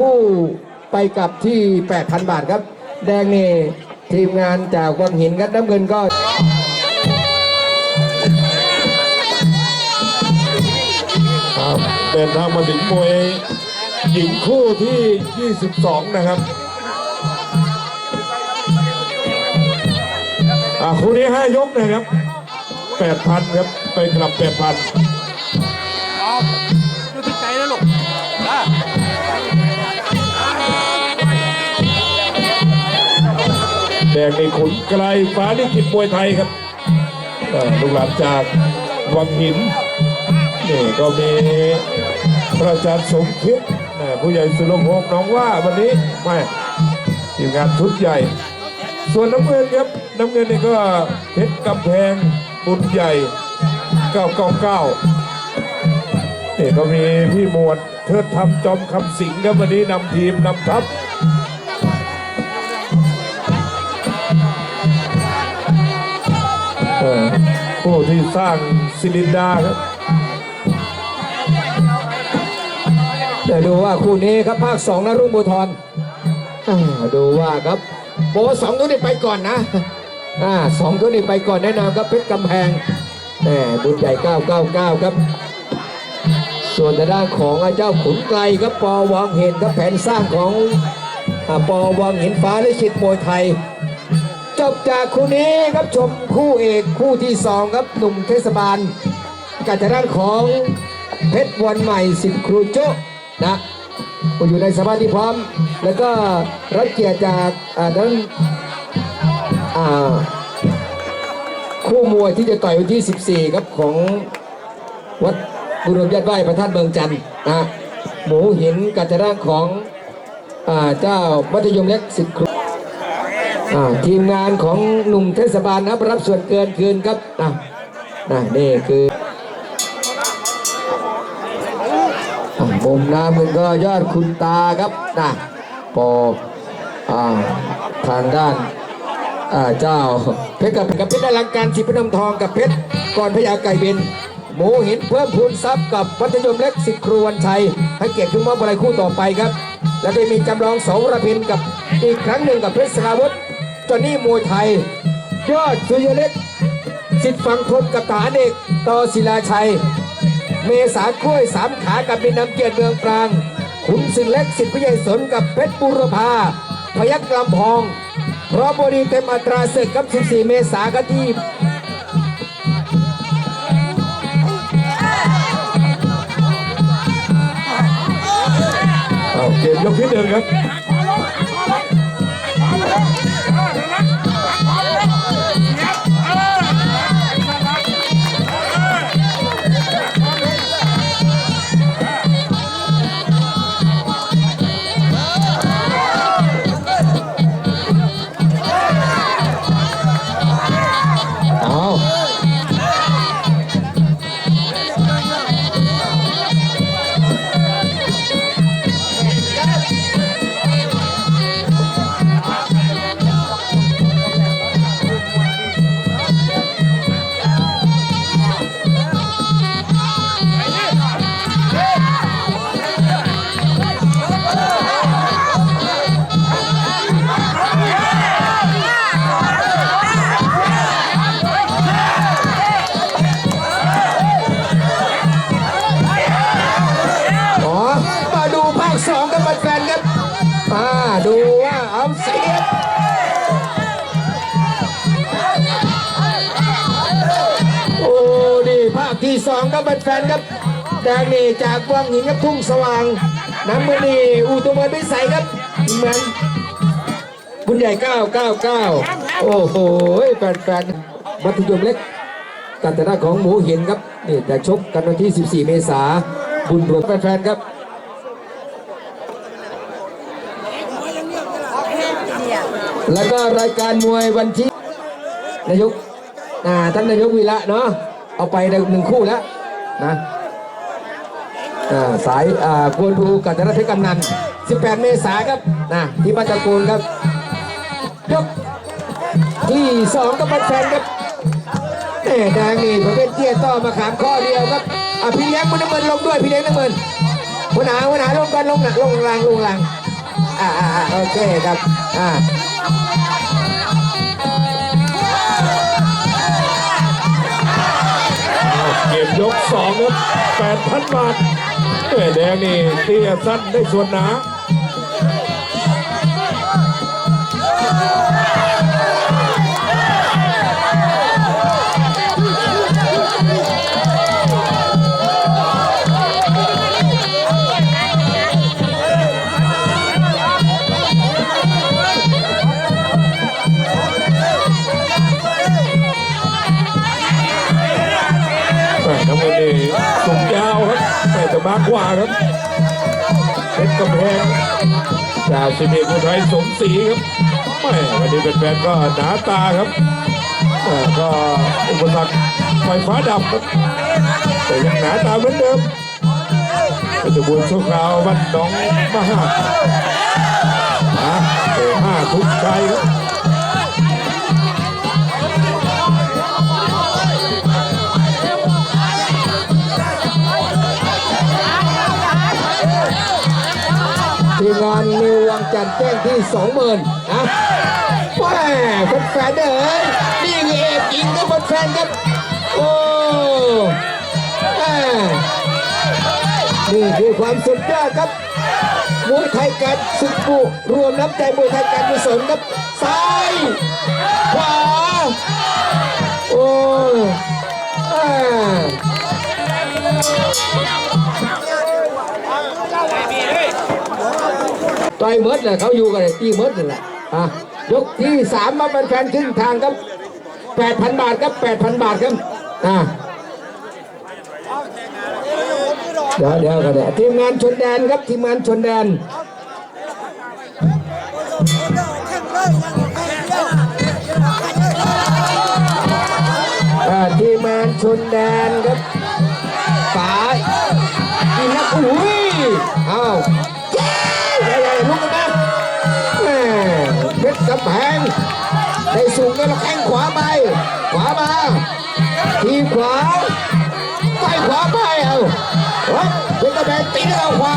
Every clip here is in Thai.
ผู้ไปกับที่ 8,000 บาทครับ แดงนี่ทีมงานจากวังหินครับน้ำเงินก็ครับเดินทางมาถึงมวยหญิงคู่ที่ 22 นะครับอ่าคู่นี้ 5 ยกนะครับ 8,000 ครับ ไปกลับ 8,000 แดงในขุนไกลฟ้าลิขิตมวยไทยครับลูกหลานจากวังหินนี่ก็มีพระอาจารย์สมคิดผู้ใหญ่สุรพงษ์น้องว่าวันนี้ไม่ทีมงานชุดใหญ่ ส่วนน้ำเงินครับน้ำเงินนี่ก็เพชรกำแพงบุญใหญ่ 999นี่ก็มีพี่หมวดเทิดธรรมจอมคำสิงครับวันนี้นำทีมนำทัพ ผู้ที่สร้างซิลินดาครับเดี๋ยวดูว่าคู่นี้ครับภาคสองนะรุ่งบุทรอ่าดูว่าครับโบสองตัวนี้ไปก่อนนะอ่าสองตัวนี้ไปก่อนแน่นอนครับเพชรกำแพงแหมบุญใหญ่ 999 ครับ ส่วนทางด้านของอ้เจ้าขุนไกลครับปอวางเห็นครับแผนสร้างของอปอวางเห็นฟ้าแลิขิตมวยไทย จบจากคู่นี้ครับชมคู่เอกคู่ที่สองครับหนุ่มเทศบาลกับทางด้านของเพชรวันใหม่สิทธิครูโจ้นะอยู่ในสภาพที่พร้อม แล้วก็รับเกียรติจากอ่านั้นอ่าคู่มวยที่จะต่อยวันที่ 14 ครับของวัดบุรมญาติไหวพระธาตุเมืองจันทร์นะหมูหินกับทางด้านของเจ้ามัธยมเล็กสิทธิ์ครู อ่าทีมงานของหนุ่มเทศบาลนะครับรับส่วนเกินคืนครับอะนะนี่คืออะมุมน้ำมันก็ยอดคุณตาครับนะปออ่าทางด้านอ่าเจ้าเพชรกับกับเพชรอลังการสิพนมทองกับเพชรก่อนพญาไก่เบนหมูหินเพิ่มพูนทรัพย์กับวัฒยมเล็กสิครูวันชัยให้เกียรติขึ้นมอบอะไรคู่ต่อไปครับ แล้วก็มีจำลองสาวรพินกับอีกครั้งหนึ่งกับเพชรสราวุธ จอนนี่มวยไทย ยอดสุยเล็กสิทธิ์ฝั่งทนกับฐานเอกต่อศิลาชัย เมษากล้วยสามขากับบินนำเกียรติเมืองปราง ขุนสิงเล็กสิทธิ์พยายสนกับเพชรบุรพาพยักลำพองพร้อมบรีเต็มอัตราศึกกับ 14 เมษายนที่เอเกมยกที่หนึ่งครับ ครับแฟนๆครับแดงนี่จากวังหินครับทุ่งสว่างน้ำมือนี่อูตุมันไม่ใสครับเหมือนคุณใหญ่ 999 โอ้โหแฟนๆมัธยมเล็กกันแต่หน้าของหมูเห็นครับนี่แต่ชกกันวันที่ 14 เมษาบุญรวมแฟนๆครับแล้วก็รายการมวยวันที่นายกอ่าท่านนายกวีระเนาะเอาไปหนึ่งคู่แล้ว นะสายอ่ากวนภูกัตนเพชรกำนัน 18 เมษาครับนะที่บ้านตะกูลครับยกที่สองกับแฟนครับแม่แดงนี่ประเภทเตี้ยต่อมาขามข้อเดียวครับอะพี่เลี้ยงมันน้ำเงินลงด้วยพี่เลี้ยงน้ำเงินโบหัวหนาหัวหนาลงกันลงหนักลงล่างลงล่างอ่าอ่าโอเคครับอ่า สองครับแปดพันบาทเอ้ยแดงนี่เตี้ยสั้นได้ส่วนหนา ม่น้ำเงินนี่สูงยาวครับแต่จะมากกว่าครับเพชรกำแพงจากสิบเอกอุทัยสมศรีครับแม่วันนี้เป็นแฟนๆก็หนาตาครับแม่ก็อุปสรรคไฟฟ้าดับครับแต่ยังหนาตาเหมือนเดิมเป็นจะบุญชั่วคราววันน้องมหาห้าทุกชัยครับ มงานนิววังจันทร์แจ้งที่สองหมื่นนะแม่แฟนๆเด้อนี่คือเอกอิงครับแฟนๆครับโอ้แม่นี่คือความสุดยอดครับมวยไทยการศึกบุรวมน้ำใจมวยไทยการกุศลครับซ้ายขวาโอ้แม่ ต่อยเมิดเลยเขาอยู่กันเลยตีเมิดนั่นแหละอะยกที่สามมาเป็นแฟนครึ่งทางครับแปดพันบาทครับแปดพันบาทครับอะเดี๋ยวเดี๋ยวกันเดี๋ยวทีมงานชนแดนครับทีมงานชนแดนทีมงานชนแดน กำแพงได้สูงแล้วแข้งขวาไป ขวามา ทีขวาไปขวาไปเอาวัดเพชรกำแพงตีด้เอาขวา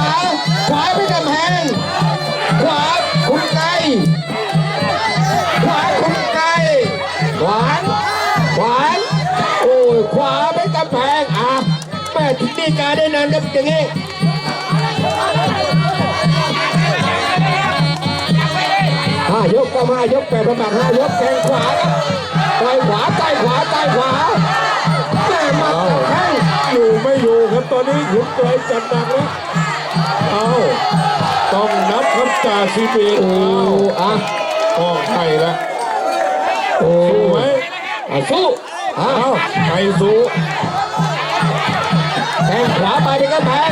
ขวาเพชรกำแพง ขวาคุณไกขวาคุณไกขวานขวานโอ้ยขวาเพชรกำแพงอะแม่ทิ้งดีการได้นานครับอย่างนี้ ห้ายกก็ห้ายกแปดประมาณห้ายกแข้งขวาครับต่อยขวาต่อยขวาต่อยขวาแม่มาแข้งอยู่ไม่อยู่ครับตอนนี้ขุนไกรจัดหนักแล้วเอาต้องนับครับจ่าสิบเอกโอ้อาอะก็ให้ละโอ้สู้ไหมอะสู้อะเอาให้สู้แข้งขวาไปที่กำแพง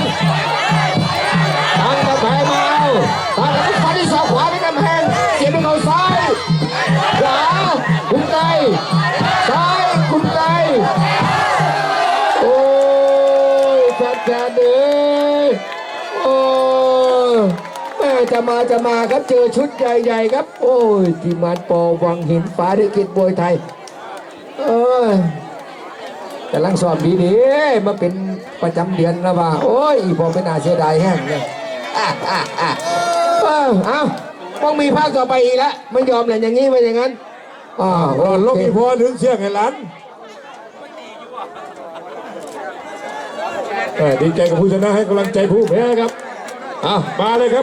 จัดจัดเลยโอ้ยแม่จะมาจะมาครับเจอชุดใหญ่ๆครับ โอ้ยทีมงานปอวังหินฟ้าธุรกิจบวยไทยเอ้ยกำลังสอบดีดีๆมาเป็นประจำเดือนแล้วว่า โอ้ยอีพอเป็นอาเสียดายแห้งเลยอะอะอะเออเอาต้องมีภาคต่อไปอีกแล้วไม่ยอมเลยอย่างนี้ไม่อย่างนั้นอ่ารอดลกโอเคอีพอถึงเชือกให้หลันแหม่ ดีใจกับผู้ชนะให้กำลังใจผู้แพ้ครับอะมาเลยครับ